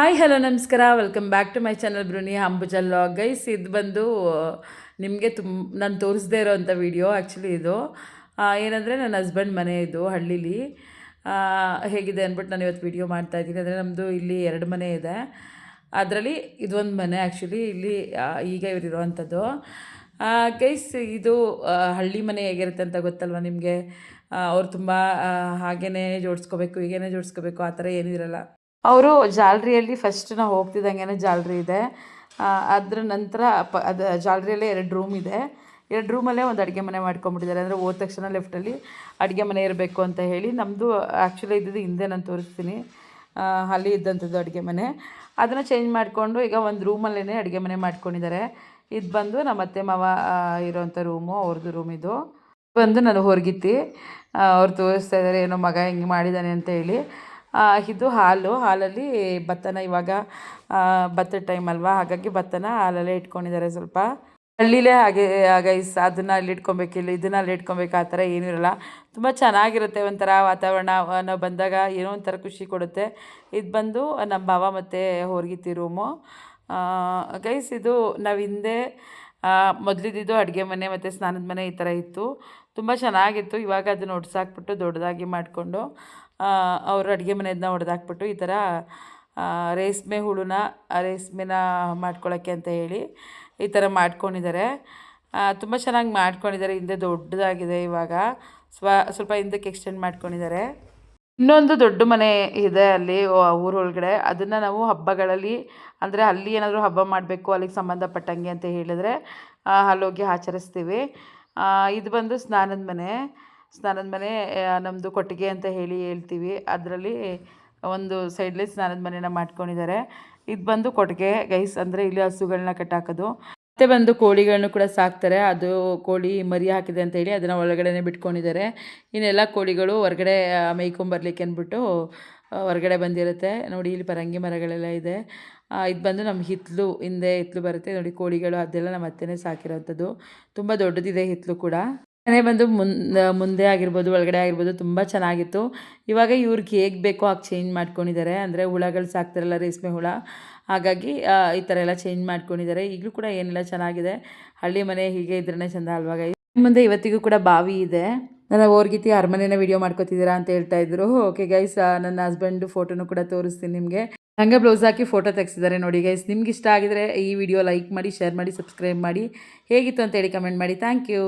Hi, hello, ನಮಸ್ಕಾರ. Welcome back to my channel ಬ್ರುನಿ ಅಂಬುಜಲ್ guys ಇದು ಬಂದು, ನಿಮಗೆ ತುಂಬ ನಾನು ತೋರಿಸದೇ ಇರೋವಂಥ ವಿಡಿಯೋ ಆ್ಯಕ್ಚುಲಿ ಇದು. ಏನಂದರೆ ನನ್ನ ಹಸ್ಬೆಂಡ್ ಮನೆ ಇದು, ಹಳ್ಳೀಲಿ. ಹೇಗಿದೆ ಅಂದ್ಬಿಟ್ಟು ನಾನು ಇವತ್ತು ವಿಡಿಯೋ ಮಾಡ್ತಾಯಿದ್ದೀನಿ ಅಂದರೆ ನಮ್ಮದು ಇಲ್ಲಿ ಎರಡು ಮನೆ ಇದೆ. ಅದರಲ್ಲಿ ಇದೊಂದು ಮನೆ ಆ್ಯಕ್ಚುಲಿ ಇಲ್ಲಿ ಈಗ ಇವರಿರುವಂಥದ್ದು ಗೈಸ್ ಇದು ಹಳ್ಳಿ ಮನೆ ಹೇಗಿರುತ್ತೆ ಅಂತ ಗೊತ್ತಲ್ವ ನಿಮಗೆ? ಅವ್ರು ತುಂಬ ಹಾಗೇ ಜೋಡಿಸ್ಕೋಬೇಕು ಈಗೇನೇ ಜೋಡಿಸ್ಕೋಬೇಕು, ಆ ಥರ ಏನೂ ಇರಲ್ಲ ಅವರು ಜಾಲ್ರಿಯಲ್ಲಿ ಫಸ್ಟ್ ನಾವು ಹೋಗ್ತಿದ್ದಂಗೆ ಜಾಲರಿ ಇದೆ. ಅದರ ನಂತರ ಪ, ಅದು ಜಾಲರಿಯಲ್ಲೇ ಎರಡು ರೂಮ್ ಇದೆ. ಎರಡು ರೂಮಲ್ಲೇ ಒಂದು ಅಡುಗೆ ಮನೆ ಮಾಡ್ಕೊಂಡ್ಬಿಟ್ಟಿದ್ದಾರೆ. ಅಂದರೆ ಹೋದ ತಕ್ಷಣ ಲೆಫ್ಟಲ್ಲಿ ಅಡುಗೆ ಮನೆ ಇರಬೇಕು ಅಂತ ಹೇಳಿ ನಮ್ಮದು ಆ್ಯಕ್ಚುಲಿ ಇದ್ದಿದ್ದು ಹಿಂದೆ ನಾನು ತೋರಿಸ್ತೀನಿ. ಅಲ್ಲಿ ಇದ್ದಂಥದ್ದು ಅಡುಗೆ ಮನೆ. ಅದನ್ನು ಚೇಂಜ್ ಮಾಡಿಕೊಂಡು ಈಗ ಒಂದು ರೂಮಲ್ಲೇ ಅಡುಗೆ ಮನೆ ಮಾಡ್ಕೊಂಡಿದ್ದಾರೆ. ಇದು ಬಂದು ನಮ್ಮ ಅತ್ತೆ ಮಾವ ಇರೋವಂಥ ರೂಮು ಅವ್ರದ್ದು ರೂಮ್ ಇದು. ಬಂದು ನಾನು ಹೊರಗಿತ್ತಿ ಅವ್ರು ತೋರಿಸ್ತಾ ಇದ್ದಾರೆ ಏನೋ ಮಗ ಹಿಂಗೆ ಮಾಡಿದ್ದಾನೆ ಅಂತ ಹೇಳಿ. ಇದು ಹಾಲು. ಹಾಲಲ್ಲಿ ಭತ್ತನ ಇವಾಗ ಭತ್ತ ಭತ್ತದ ಟೈಮ್ ಅಲ್ವಾ? ಹಾಗಾಗಿ ಭತ್ತನ ಹಾಲಲ್ಲೇ ಇಟ್ಕೊಂಡಿದ್ದಾರೆ ಸ್ವಲ್ಪ. ಹಳ್ಳಿಲೇ ಹಾಗೆ ಗೈಸ್ ಅದನ್ನು ಅಲ್ಲಿ ಇಟ್ಕೊಬೇಕು, ಇಲ್ಲಿ ಇದನ್ನ ಅಲ್ಲಿ ಇಟ್ಕೊಬೇಕು, ಆ ಥರ ಏನೂ ಇರಲ್ಲ. ತುಂಬ ಚೆನ್ನಾಗಿರುತ್ತೆ ಒಂಥರ ವಾತಾವರಣ. ನಾವು ಬಂದಾಗ ಏನೋ ಒಂಥರ ಖುಷಿ ಕೊಡುತ್ತೆ. ಇದು ಬಂದು ನಮ್ಮ ಭಾವ ಮತ್ತು ಹೋರ್ಗಿತಿ ರೂಮು ಗೈಸ್ ಇದು ನಾವು ಹಿಂದೆ ಮೊದಲಿದ್ದು ಅಡುಗೆ ಮನೆ ಮತ್ತು ಸ್ನಾನದ ಮನೆ ಈ ಥರ ಇತ್ತು. ತುಂಬ ಚೆನ್ನಾಗಿತ್ತು. ಇವಾಗ ಅದನ್ನ ಒಡ್ಸಾಕ್ಬಿಟ್ಟು ದೊಡ್ಡದಾಗಿ ಮಾಡಿಕೊಂಡು ಅವರು ಅಡುಗೆ ಮನೆಯದನ್ನ ಹೊಡೆದಾಕ್ಬಿಟ್ಟು ಈ ಥರ ರೇಷ್ಮೆ ಹುಳುನ ರೇಷ್ಮೆನ ಮಾಡ್ಕೊಳ್ಳೋಕ್ಕೆ ಅಂತ ಹೇಳಿ ಈ ಥರ ಮಾಡ್ಕೊಂಡಿದ್ದಾರೆ. ತುಂಬ ಚೆನ್ನಾಗಿ ಮಾಡ್ಕೊಂಡಿದ್ದಾರೆ. ಹಿಂದೆ ದೊಡ್ಡದಾಗಿದೆ ಇವಾಗ. ಸ್ವ, ಸ್ವಲ್ಪ ಹಿಂದಕ್ಕೆ ಎಕ್ಸ್ಟೆಂಡ್ ಮಾಡ್ಕೊಂಡಿದ್ದಾರೆ. ಇನ್ನೊಂದು ದೊಡ್ಡ ಮನೆ ಇದೆ ಅಲ್ಲಿ ಊರೊಳಗಡೆ ಅದನ್ನು ನಾವು ಹಬ್ಬಗಳಲ್ಲಿ, ಅಂದರೆ ಅಲ್ಲಿ ಏನಾದರೂ ಹಬ್ಬ ಮಾಡಬೇಕು, ಅಲ್ಲಿಗೆ ಸಂಬಂಧಪಟ್ಟಂಗೆ ಅಂತ ಹೇಳಿದ್ರೆ ಅಲ್ಲೋಗಿ ಆಚರಿಸ್ತೀವಿ. ಇದು ಬಂದು ಸ್ನಾನದ ಮನೆ. ಸ್ನಾನದ ಮನೆ ನಮ್ಮದು ಕೊಟ್ಟಿಗೆ ಅಂತ ಹೇಳಿ ಹೇಳ್ತೀವಿ. ಅದರಲ್ಲಿ ಒಂದು ಸೈಡ್ಲಿ ಸ್ನಾನದ ಮನೆನ ಮಾಡ್ಕೊಂಡಿದ್ದಾರೆ. ಇದು ಬಂದು ಕೊಟ್ಟಿಗೆ, ಗೈಸ್, ಅಂದರೆ ಇಲ್ಲಿ ಹಸುಗಳನ್ನ ಕಟ್ಟಾಕೋದು. ಮತ್ತೆ ಬಂದು ಕೋಳಿಗಳನ್ನು ಕೂಡ ಸಾಕ್ತಾರೆ. ಅದು ಕೋಳಿ ಮರಿ ಹಾಕಿದೆ ಅಂತ ಹೇಳಿ ಅದನ್ನು ಒಳಗಡೆನೆ ಬಿಟ್ಕೊಂಡಿದ್ದಾರೆ. ಇನ್ನೆಲ್ಲ ಕೋಳಿಗಳು ಹೊರಗಡೆ ಮೇಯ್ಕೊಂಬರ್ಲಿಕ್ಕೆ ಅಂದ್ಬಿಟ್ಟು ಹೊರಗಡೆ ಬಂದಿರುತ್ತೆ. ನೋಡಿ, ಇಲ್ಲಿ ಪರಂಗಿ ಮರಗಳೆಲ್ಲ ಇದೆ. ಇದು ಬಂದು ನಮ್ಮ ಹಿತ್ತಲು ಹಿಂದೆ ಹಿತ್ತಲು ಬರುತ್ತೆ. ನೋಡಿ, ಕೋಳಿಗಳು ಅದೆಲ್ಲ ನಮ್ಮ ಅತ್ತೆನೇ ಸಾಕಿರೋವಂಥದ್ದು ತುಂಬ ದೊಡ್ಡದಿದೆ ಹಿತ್ತಲು ಕೂಡ. ಮನೆ ಬಂದು ಮುಂದೆ ಮುಂದೆ ಆಗಿರ್ಬೋದು, ಒಳಗಡೆ ಆಗಿರ್ಬೋದು ತುಂಬ ಚೆನ್ನಾಗಿತ್ತು. ಇವಾಗ ಇವ್ರಿಗೆ ಹೇಗೆ ಬೇಕೋ ಹಾಗೆ ಚೇಂಜ್ ಮಾಡ್ಕೊಂಡಿದ್ದಾರೆ ಅಂದರೆ ಹುಳಗಳು ಸಾಕ್ತಾರಲ್ಲ ರೇಷ್ಮೆ ಹುಳ. ಹಾಗಾಗಿ ಈ ಥರ ಎಲ್ಲ ಚೇಂಜ್ ಮಾಡ್ಕೊಂಡಿದ್ದಾರೆ ಈಗಲೂ ಕೂಡ ಏನೆಲ್ಲ ಚೆನ್ನಾಗಿದೆ. ಹಳ್ಳಿ ಮನೆ ಹೀಗೆ ಇದ್ರೇ ಚೆಂದ ಅಲ್ವಾಗ ಮುಂದೆ ಇವತ್ತಿಗೂ ಕೂಡ ಬಾವಿ ಇದೆ. ನನ್ನ ಓರ್ಗಿತಿ ಅರಮನೆನ ವಿಡಿಯೋ ಮಾಡ್ಕೋತಿದ್ದೀರಾ ಅಂತ ಹೇಳ್ತಾ ಇದ್ರು. ಓಕೆ ಗೈಸ್ ನನ್ನ ಹಸ್ಬೆಂಡ್ ಫೋಟೋನು ಕೂಡ ತೋರಿಸ್ತೀನಿ ನಿಮಗೆ. ಹಂಗೆ ಬ್ಲೌಸ್ ಹಾಕಿ ಫೋಟೋ ತೆಗೆಸಿದ್ದಾರೆ ನೋಡಿ ಗೈಸ್ ನಿಮ್ಗೆ ಇಷ್ಟ ಆಗಿದ್ರೆ ಈ ವಿಡಿಯೋ ಲೈಕ್ ಮಾಡಿ ಶೇರ್ ಮಾಡಿ ಸಬ್ಸ್ಕ್ರೈಬ್ ಮಾಡಿ. ಹೇಗಿತ್ತು ಅಂತ ಹೇಳಿ ಕಮೆಂಟ್ ಮಾಡಿ. Thank you